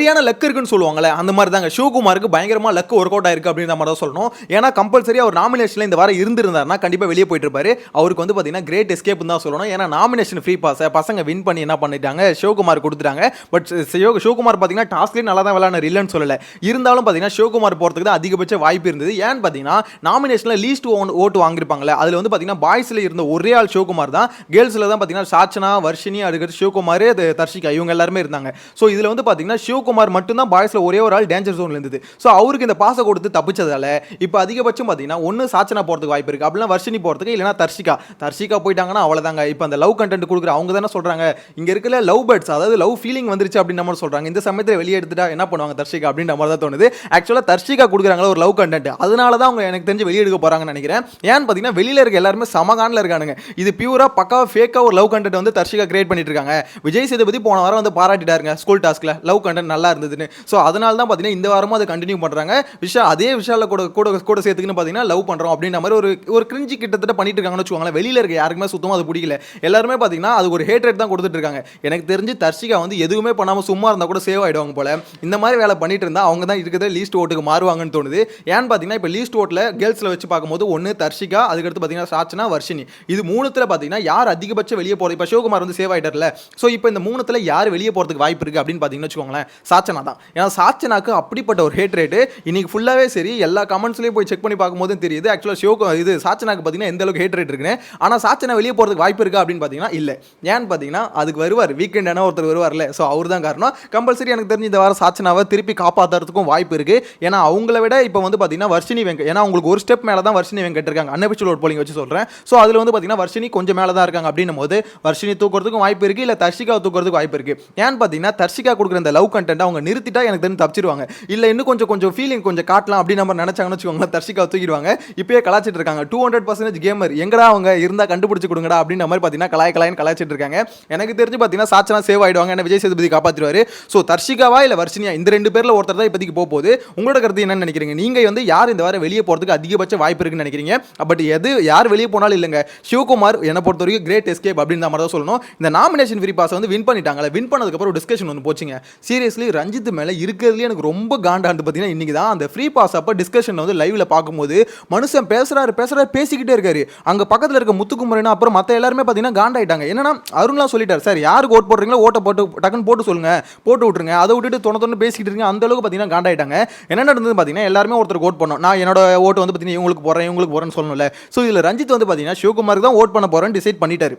சரியான லக் இருக்குன்னு சொல்லுவாங்களே அந்த மாதிரி தாங்க. சிவகுமாருக்கு பயங்கரமா லக் ஒர்க் அவுட் ஆயிருக்கு அப்படின்ற மாதிரி தான் சொல்லணும். ஏன்னா கம்பல்சரி அவர் நாமினேஷனில் இந்த வாரம் இருந்திருந்தாருன்னா கண்டிப்பா வெளியே போயிட்டு இருப்பாரு அவருக்கு வந்து பாத்தீங்கன்னா கிரேட் எஸ்கேப் தான் சொல்லணும். ஏன்னா நாமினேஷன் ஃப்ரீ பாஸ் பசங்க வின் பண்ணி என்ன பண்ணிட்டாங்க சிவகுமார் கொடுத்துட்டாங்க. பட் சிவ சிவகுமார் பாத்தீங்கன்னா டாஸ்க்லேயும் நல்லா தான் விளையாட இல்லைன்னு சொல்லல. இருந்தாலும் பாத்தீங்கன்னா சிவகுமார் போறதுக்கு தான் அதிகபட்ச வாய்ப்பு இருந்தது. ஏன்னு பாத்தீங்கன்னா நாமினேஷனில் லீஸ்ட் ஓட்டு வாங்கியிருப்பாங்களே அதுல வந்து பாத்தீங்கன்னா பாய்ஸ்ல இருந்த ஒரே ஆள் சிவகுமார் தான். கேர்ள்ஸ்ல தான் பாத்தீங்கன்னா சாச்சனா வர்ஷினி அதுக்கடுத்து சிவகுமார் தர்ஷிகா இவங்க எல்லாருமே இருந்தாங்க. ஸோ இதுல வந்து பாத்தீங்கன்னா சிவகுமார் மட்டும்தான் பாய்ஸில் ஒரே ஒரு ஆள் டேஞ்சர் ஜோனில் இருந்தது. ஸோ அவருக்கு இந்த பாசை கொடுத்து தப்பிச்சதால இப்போ அதிகபட்சம் பார்த்தீங்கன்னா ஒன்று சாச்சனா போகிறதுக்கு வாய்ப்பு இருக்குது அப்படின்னா வர்ஷினி போகிறதுக்கு இல்லைனா தர்ஷிகா. தர்ஷிகா போயிட்டாங்கன்னா அவ்வளோதாங்க இப்போ அந்த லவ் கண்டென்ட் கொடுக்குற அவங்க தானே சொல்கிறாங்க இங்கே இருக்கிற லவ் பேர்ட்ஸ் அதாவது லவ் ஃபீலிங் வந்துருச்சு அப்படின்னு நம்ம சொல்கிறாங்க இந்த சமயத்தில் வெளியே எடுத்துட்டா என்ன பண்ணுவாங்க தர்ஷிகா அப்படின்ற மாதிரி தான் தோணுது. ஆக்சுவலாக தர்ஷிகா கொடுக்குறாங்களா ஒரு லவ் கண்டென்ட் அதனால தான் அவங்க எனக்கு தெரிஞ்சு வெளியே எடுக்க போகிறாங்கன்னு நினைக்கிறேன். ஏன்னு பார்த்தீங்கன்னா வெளியில் இருக்க எல்லாருமே சமகானில் இருக்கானுங்க. இது பியூராக பக்காவா ஃபேக்காக ஒரு லவ் கண்டென்ட் வந்து தர்ஷிகா கிரியேட் பண்ணிட்டு இருக்காங்க. விஜய் சேதுபதி போன வாரம் வந்து பாராட்டிட்டாருங்க ஸ்கூல் டாஸ்கில் லவ் கண்டென்ட் நல்லா நல்லா இருந்ததுன்னு ஸோ அதனால தான் பார்த்தீங்கன்னா இந்த வாரமும் அதை கண்டினியூ பண்ணுறாங்க விஷா அதே விஷால கூட கூட கூட சேர்த்துக்குன்னு பார்த்தீங்கன்னா லவ் பண்ணுறோம் அப்படின்ற மாதிரி ஒரு ஒரு கிரிஞ்சி கிட்டத்தட்ட பண்ணிட்டு இருக்காங்கன்னு வச்சுக்கோங்களேன். வெளியில இருக்க யாருக்குமே சுத்தமாக அது பிடிக்கல. எல்லாருமே பார்த்தீங்கன்னா அது ஒரு ஹேட்ரேட் தான் கொடுத்துட்டு இருக்காங்க எனக்கு தெரிஞ்சு தர்ஷிகா வந்து எதுவுமே பண்ணாமல் சும்மா இருந்தால் கூட சேவ் ஆகிடுவாங்க போல. இந்த மாதிரி வேலை பண்ணிட்டு இருந்தால் அவங்க தான் இருக்கிறத லீஸ்ட் ஓட்டுக்கு மாறுவாங்கன்னு தோணுது. ஏன்னு பார்த்தீங்கன்னா இப்போ லீஸ்ட் ஓட்டில் கேர்ள்ஸில் வச்சு பார்க்கும்போது ஒன்று தர்ஷிகா அதுக்கடுத்து பார்த்தீங்கன்னா சாச்சனா வர்ஷினி. இது மூணுத்தில் பார்த்தீங்கன்னா யார் அதிகபட்சம் வெளியே போகிறது இப்போ சிவகுமார் வந்து சேவ் ஆகிட்டார்ல ஸோ இப்போ இந்த மூணுத்தில் யார் வெளியே போகிறதுக்கு வாய்ப்பு இருக்குது அப்படின்னு பார்த்தீங்கன்னு வச்சுக்கோங்களேன். சாச்சனா தான். ஏன்னா சாச்சனாக்கு அப்படிப்பட்ட ஒரு ஹேட் ரேட்டு இன்னைக்கு ஃபுல்லாகவே சரி எல்லா கமெண்ட்ஸ்லேயும் போய் செக் பண்ணி பார்க்கும்போது தெரியுது. ஆக்சுவலாக ஷோக்கு இது சாச்சனாக்கு பார்த்தீங்கன்னா எந்த அளவுக்கு ஹேட் ரேட் இருக்குன்னு. ஆனால் சாச்சனா வெளியே போகிறதுக்கு வாய்ப்பு இருக்கா அப்படின்னு பார்த்தீங்கன்னா இல்லை. ஏன்னு பார்த்தீங்கன்னா அதுக்கு வருவார். வீக்கெண்ட் ஆனால் ஒருத்தர் வருவார்ல. ஸோ அவர் தான் காரணம். கம்பல்சரி எனக்கு தெரிஞ்சு இந்த வாரம் சாச்சனாவை திருப்பி காப்பாற்றுறதுக்கும் வாய்ப்பு இருக்குது ஏன்னா அவங்கள விட இப்போ வந்து பார்த்தீங்கன்னா வர்ஷினி வெங்க ஏன்னா உங்களுக்கு ஒரு ஸ்டெப் மேலே தான் வர்ஷினி வெங்கட் இருக்காங்க. அன்அபிஷியல் ஓட் போலிங் வச்சு சொல்கிறேன் ஸோ அதில் வந்து பார்த்தீங்கன்னா வர்ஷினி கொஞ்சம் மேலே தான் இருக்காங்க அப்படின்னும் போது வர்ஷினி தூக்குறதுக்கும் வாய்ப்பு இருக்குது இல்லை தர்ஷிகா தூக்குறதுக்கு வாய்ப்பு இருக்குது ஏன்னு பார்த்தீங்கன்னா தர்ஷிகா கொடுக்குற இந்த லவ் கண்டென்ட் அவங்க நிறுத்திட்டா எனக்கு தெரிஞ்சு தப்பிச்சிருவாங்க. இல்லை இன்னும் கொஞ்சம் கொஞ்சம் ஃபீலிங் கொஞ்சம் காட்டலாம் அப்படின்னு நம்ம நினச்சாங்கன்னு வச்சுக்கோங்களேன் தர்ஷிகா தூக்கிடுவாங்க. இப்பயே கலாச்சிட்டு இருக்காங்க. டூ ஹண்ட்ரட் பர்சன்டேஜ் கேமர் எங்கடா அவங்க இருந்தால் கண்டுபிடிச்சி கொடுங்கடா அப்படின்ற மாதிரி பார்த்தீங்கன்னா கலாய் கலாயின்னு கலாச்சிட்டு இருக்காங்க. எனக்கு தெரிஞ்சு பார்த்தீங்கன்னா சாச்சனா சேவ் ஆயிடுவாங்க. என்ன விஜய் சேதுபதி காப்பாற்றிடுவாரு ஸோ தர்ஷிகாவா இல்லை வர்ஷினியா? இந்த ரெண்டு பேரில் ஒருத்தர் தான் இப்போதைக்கு போக போகுது. உங்களோட கருத்து என்னன்னு நினைக்கிறீங்க? நீங்கள் வந்து யார் இந்த வாரம் வெளியே போகிறதுக்கு அதிகபட்ச வாய்ப்பு இருக்குன்னு நினைக்கிறீங்க? பட் எது யார் வெளியே போனாலும் இல்லைங்க. சிவகுமார் என்னை பொறுத்த வரைக்கும் கிரேட் எஸ்கேப் அப்படின்ற மாதிரி தான் சொல்லணும். இந்த நாமினேஷன் ஃப்ரீ பாஸ் வந்து வின் பண்ணிட்டாங்களே வின் பண்ணதுக்கப்புறம் டிஸ்கஷன் ஒன்று போச்சுங்க. சீரியஸ்லி ரஞ்சித் மேலே இருக்கிறதுலேயே எனக்கு ரொம்ப காண்டாண்டு பார்த்தீங்கன்னா இன்னைக்கு தான் அந்த ஃப்ரீ பாஸ் அப்போ டிஸ்கஷன் வந்து லைவ்ல பார்க்கும்போது மனுஷன் பேசுகிறாரு பேசுறாரு பேசிக்கிட்டே இருக்காரு. அங்கே பக்கத்துல இருக்க முத்துக்குமரன் அப்புறம் மற்ற எல்லாருமே பார்த்தீங்கன்னா காண்டாயிட்டாங்க. என்னன்னா அருண்லாம் சொல்லிட்டார் சார் யாருக்கு ஓட் போடுறீங்களோ ஓட்டை போட்டு டக்குன்னு போட்டு சொல்லுங்க போட்டு விட்ருங்க அதை விட்டுட்டு தொண தொண்ணு பேசிக்கிட்டு இருக்கீங்க அந்த அளவுக்கு பார்த்தீங்கன்னா காண்டாயிட்டாங்க. என்ன நடந்தது பார்த்தீங்கன்னா எல்லாருமே ஒருத்தர் ஓட் பண்ணோம் நான் என்னோட ஓட்டு வந்து பார்த்தீங்கன்னா இவங்களுக்கு போகிறேன் இவங்களுக்கு போகிறேன்னு சொல்லணும்ல. ஸோ இதில் ரஞ்சித் வந்து பார்த்தீங்கன்னா சிவகுமாருக்கு தான் ஓட் பண்ண போகிறேன்னு டிசைட் பண்ணிட்டாரு.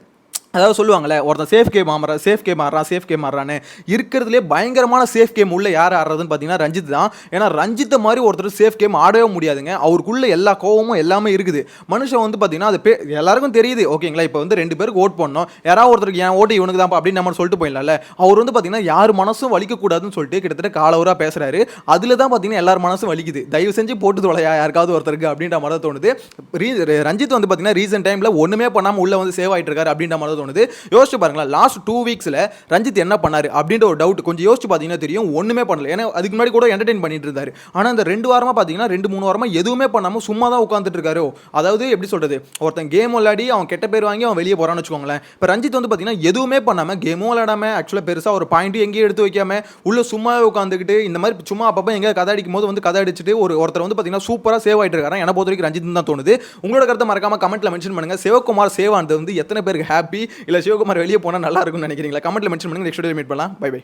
அதாவது சொல்லுவாங்கல்ல ஒருத்தன் சேஃப் கேம் ஆடுறான் சேஃப் கேம் ஆடுறான் சேஃப் கேம் ஆடுறான்னு இருக்கிறதுலே பயங்கரமான சேஃப் கேம் உள்ள யார் ஆடுறதுன்னு பார்த்தீங்கன்னா ரஞ்சித் தான். ஏன்னா ரஞ்சித்தை மாதிரி ஒருத்தர் சேஃப் கேம் ஆடவே முடியாதுங்க. அவருக்குள்ளே எல்லா கோவமும் எல்லாமே இருக்குது. மனுஷன் வந்து பார்த்தீங்கன்னா அது பே எல்லாருக்கும் தெரியுது. ஓகேங்களா? இப்போ வந்து ரெண்டு பேருக்கு ஓட் பண்ணோம் யாராவது ஒருத்தருக்கு என் ஓட்டு இவனுக்கு தான் அப்படின்னு நம்ம சொல்லிட்டு போயிடலாம்ல. அவர் வந்து பார்த்தீங்கன்னா யார் மனசும் வலிக்கக்கூடாதுன்னு சொல்லிட்டு கிட்டத்தட்ட காலவராக பேசுகிறாரு அதில் தான் பார்த்தீங்கன்னா எல்லார் மனசும் வலிக்குது. தயவு செஞ்சு போட்டு தொலையா யாருக்காவது ஒருத்தருக்கு அப்படின்ற மாதிரி தோணுது. ரீ- ரஞ்சித் வந்து பார்த்தீங்கன்னா ரீசெண்ட் டைமில் ஒன்றுமே பண்ணாமல் உள்ளே வந்து சேவ் ஆகிட்டு இருக்காரு அப்படின்ற மாதிரி தோணுது. யோசிச்சு பாருங்களேன் லாஸ்ட் டூ வீக்ஸில் ரஞ்சித் என்ன பண்ணார் அப்படின்ற ஒரு டவுட் கொஞ்சம் யோசிச்சு பார்த்தீங்கன்னா தெரியும். ஒன்றுமே பண்ணல. ஏன்னா அதுக்கு முன்னாடி கூட என்டர்டைன் பண்ணிட்டு இருந்தார். ஆனால் அந்த ரெண்டு வாரமாக பார்த்தீங்கன்னா ரெண்டு மூணு வாரமாக எதுவுமே பண்ணாமல் சும்மா தான் உட்காந்துட்டு இருக்காரோ. அதாவது எப்படி சொல்கிறது ஒருத்தன் கேம் விளையாடி அவன் கெட்ட பேர் வாங்கி அவன் வெளியே போகிறான்னு வச்சுக்கோங்களேன். இப்போ ரஞ்சித் வந்து பார்த்தீங்கன்னா எதுவுமே பண்ணாமல் கேமும் விளையாடாமல் ஆக்சுவலாக பெருசாக ஒரு பாயிண்ட்டு எங்கேயும் எடுத்து வைக்காம உள்ளே சும்மா உட்காந்துக்கிட்டு இந்த மாதிரி சும்மா அப்பப்போ எங்கே கதை அடிக்கும் போது வந்து கதை அடிச்சுட்டு ஒரு ஒருத்தர் வந்து பார்த்தீங்கன்னா சூப்பராக சேவ் ஆகிட்டு இருக்காரு. என்ன பொறுத்த வரைக்கும் ரஞ்சித் தான் தோணுது. உங்களோட கருத்தை மறக்காமல் கமெண்ட்டில் மென்ஷன் பண்ணுங்கள் சிவகுமார் சேவ் ஆனது வந்து எத்தனை பேருக்கு ஹாப்பி இல்லை சிவகுமார் வெளியே போனால் நல்லா இருக்கும்னு நினைக்கிறீங்களா? கமெண்ட்ல மென்ஷன் பண்ணுங்க நெக்ஸ்ட் மீட் பண்ணலாம். Bye bye